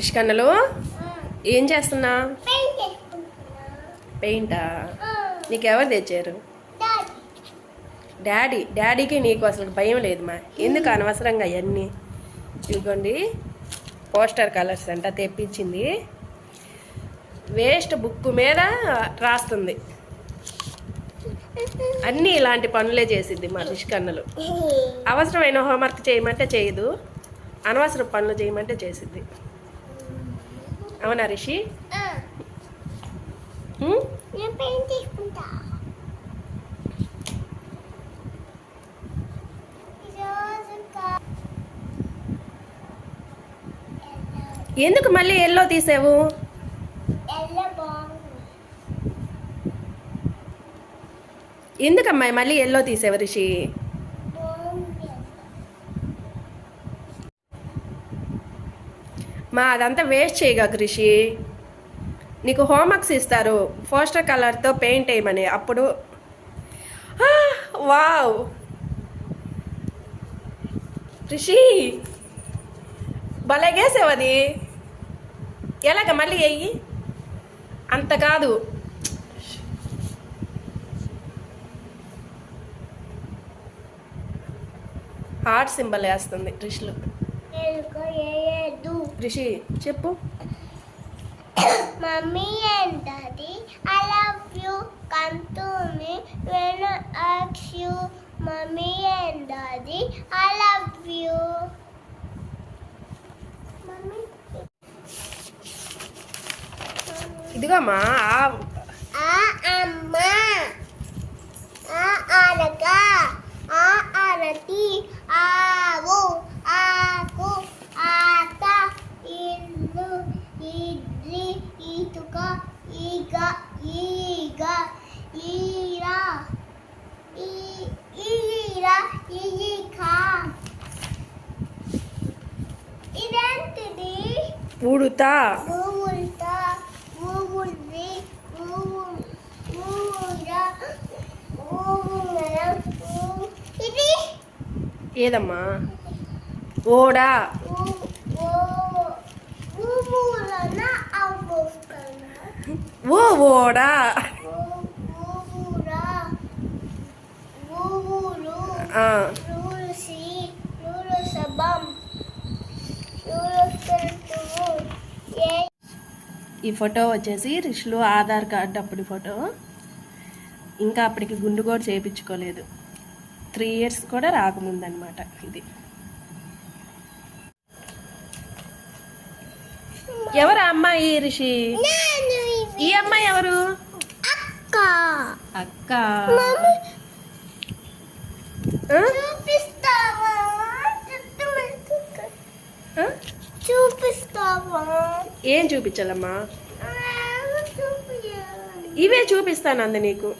రిషికన్నలు ఏం చేస్తున్నా? పెయింటా నీకు ఎవరు తెచ్చారు? డాడీ. డాడీకి నీకు అసలు భయం లేదు మా ఎందుకు అనవసరంగా అవన్నీ ఇదిగోండి పోస్టర్ కలర్స్ అంట తెప్పించింది. వేస్ట్ బుక్ మీద రాస్తుంది. అన్నీ ఇలాంటి పనులే చేసిద్ది మా రిషికన్నలు అవసరమైన హోంవర్క్ చేయమంటే చేయదు. అనవసరం పనులు చేయమంటే చేసిద్ది. అవునా రిషి? ఎందుకు మళ్ళీ ఎల్లో తీసావు? ఎందుకమ్మాయి మళ్ళీ ఎల్లో తీసావు రిషి? మా అదంతా వేస్ట్ చేయగా కృషి. నీకు హోంవర్క్స్ ఇస్తారు పోస్టర్ కలర్తో పెయింట్ వేయమని. అప్పుడు వావ్. రిషి భలేగేసావు అది. ఎలాగ మళ్ళీ వేయి? అంత కాదు. హార్ట్ సింబల్ వేస్తుంది రిషిలో రిషి చెప్పు. మమ్మీ ఏంటది? ఐ లవ్ యు కంతుని వెన ఆక్స్ యు మమ్మీ ఏంటది? ఐ లవ్ యు ఇదిగమ్మా உடுத்தா ஏதம்மா? ஓடா. ஓ ஓடா. ஆ. ఈ ఫోటో వచ్చేసి రిషులు ఆధార్ కార్డు అప్పటి ఫోటో. ఇంకా అప్పటికి గుండు కూడా చేయించుకోలేదు. త్రీ ఇయర్స్ కూడా రాకముందనమాట ఇది. ఎవరు అమ్మాయి రిషి? ఈ అమ్మాయి ఎవరు? అక్క. అక్క మమ్మీ ఆ? చూపిస్తావా చుట్టూ మెతుకు. ఆ? చూపిస్తావా ఏం చూపించాలమ్మా. ఇవే చూపిస్తాను అంది నీకు.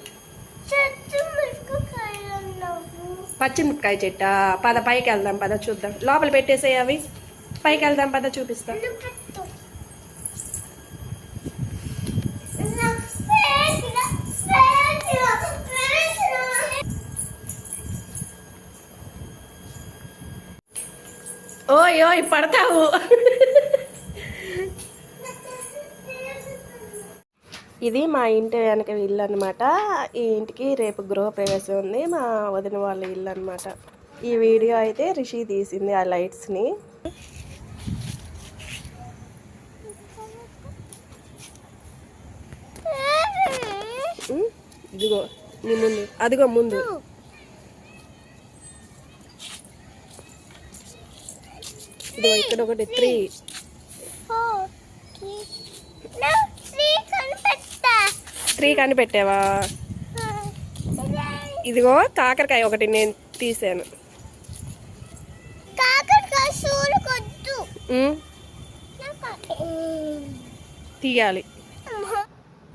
పచ్చిమిరపకాయ చెట్ట? పద పైకి వెళ్దాం పద చూద్దాం. లోపల పెట్టేసేయి అవి. పైకి వెళ్దాం పద చూపిస్తా. ఓయ్ ఓయ్ పడతావు. ఇది మా ఇంటి వెనక ఇల్లు అనమాట ఈ ఇంటికి రేపు గృహప్రవేశం ఉంది. మా వదిన వాళ్ళ ఇల్లు అనమాట ఈ వీడియో అయితే రిషి తీసింది ఆ లైట్స్ని ఇదిగో నీ ముందు అదిగో ముందు. ఇదిగో ఇక్కడ ఒకటి త్రీ ఫోర్ నా త్రీ కనిపెట్టా త్రీ కనిపెట్టావా ఇదిగో కాకరకాయ ఒకటి నేను తీసాను. తీయాలి.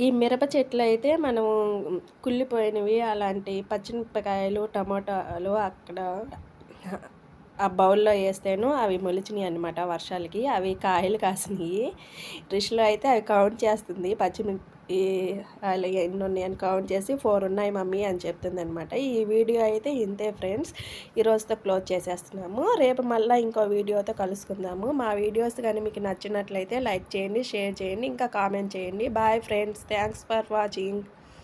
ఈ మిరప చెట్లు అయితే మనం కుళ్ళిపోయినవి అలాంటి పచ్చిమిరపకాయలు టమాటాలు అక్కడ ఆ బౌల్లో వేస్తేను అవి మొలిచినాయి అనమాట వర్షాలకి. అవి కాయలు కాసినాయి. రిషిలో అయితే అవి కౌంట్ చేస్తుంది. పచ్చిమిర్చి ఈ అలా ఎన్ని ఉన్నాయని కౌంట్ చేసి ఫోర్ ఉన్నాయి మమ్మీ అని చెప్తుంది అనమాట ఈ వీడియో అయితే ఇంతే ఫ్రెండ్స్. ఈరోజుతో క్లోజ్ చేసేస్తున్నాము. రేపు మళ్ళీ ఇంకో వీడియోతో కలుసుకుందాము. మా వీడియోస్ కానీ మీకు నచ్చినట్లయితే లైక్ చేయండి షేర్ చేయండి ఇంకా కామెంట్ చేయండి. Bye friends. Thanks for watching.